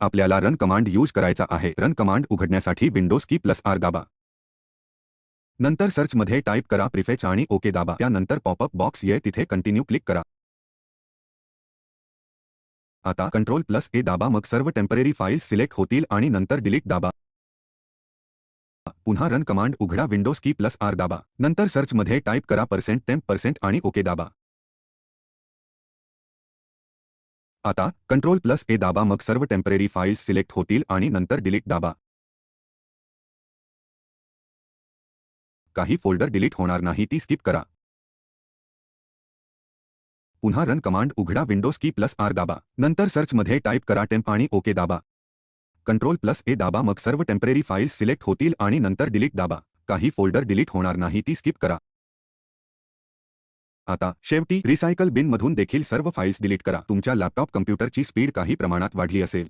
आपल्याला run command use करायचा आहे. रन कमांड उघडण्यासाठी विंडोज़ की प्लस आर दाबा. नंतर सर्चमध्ये टाईप करा प्रिफेच आणि ओके दाबा. त्यानंतर पॉपअप बॉक्स ये. तिथे कंटिन्यू क्लिक करा. आता कंट्रोल प्लस ए दाबा. मग सर्व टेम्पररी फाईल्स सिलेक्ट होतील आणि नंतर डिलीट दाबा. पुन्हा रन कमांड उघडा. विंडोज़ की प्लस आर दाबा. नंतर सर्चमध्ये टाईप करा पर्सेंट टेम्प पर्सेंट आणि ओके दाबा. आता कंट्रोल प्लस ए दाबा मग सर्व टेम्पररी फाईल्स सिलेक्ट होतील आणि नंतर डिलीट दाबा. काही फोल्डर डिलीट होणार नाही, ती स्किप करा. पुन्हा रन कमांड उघडा, विंडोज़ की प्लस आर दाबा. नंतर सर्चमध्ये टाईप करा टेम्प आणि ओके दाबा. कंट्रोल प्लस ए दाबा मग सर्व टेम्पररी फाईल्स सिलेक्ट होतील आणि नंतर डिलीट दाबा. काही फोल्डर डिलीट होणार नाही, ती स्किप करा. आता शेवटी रिसायकल बिनमधून देखील सर्व फाईल्स डिलीट करा. तुमच्या लॅपटॉप कम्प्युटरची स्पीड काही प्रमाणात वाढली असेल.